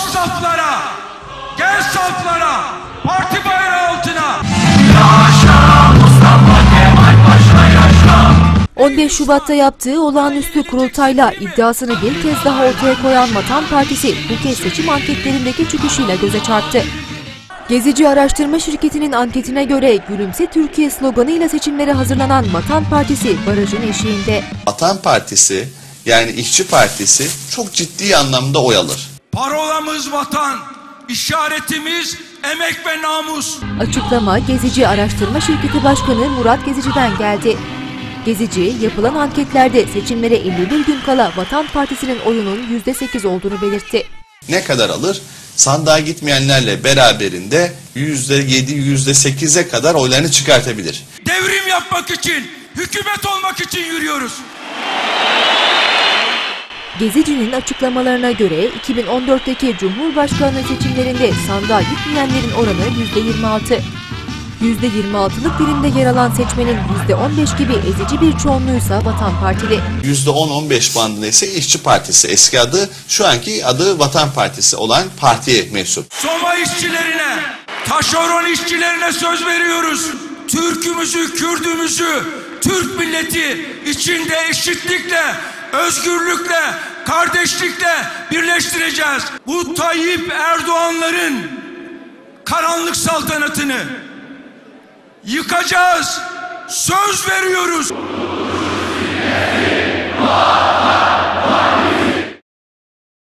Koş saflara, gel saflara, parti bayrağı altına. 15 Şubat'ta yaptığı olağanüstü kurultayla iddiasını bir kez daha ortaya koyan Vatan Partisi bu kez seçim anketlerindeki çıkışıyla göze çarptı. Gezici Araştırma Şirketi'nin anketine göre Gülümse Türkiye sloganıyla seçimlere hazırlanan Vatan Partisi barajın eşiğinde. Vatan Partisi yani İşçi Partisi çok ciddi anlamda oy alır. Parolamız vatan, işaretimiz emek ve namus. Açıklama Gezici Araştırma Şirketi Başkanı Murat Gezici'den geldi. Gezici, yapılan anketlerde seçimlere 51 gün kala Vatan Partisi'nin oyunun %8 olduğunu belirtti. Ne kadar alır? Sandığa gitmeyenlerle beraberinde %7, %8'e kadar oylarını çıkartabilir. Devrim yapmak için, hükümet olmak için yürüyoruz. Gezici'nin açıklamalarına göre 2014'teki Cumhurbaşkanlığı seçimlerinde sandığa gitmeyenlerin oranı %26. %26'lık dilimde yer alan seçmenin %15 gibi ezici bir çoğunluğuysa Vatan Partili. %10-15 bandında ise İşçi Partisi eski adı, şu anki adı Vatan Partisi olan partiye mensup. Soma işçilerine, taşeron işçilerine söz veriyoruz. Türkümüzü, Kürdümüzü, Türk milleti içinde eşitlikle, özgürlükle, kardeşlikle birleştireceğiz. Bu Tayyip Erdoğanların karanlık saltanatını yıkacağız. Söz veriyoruz.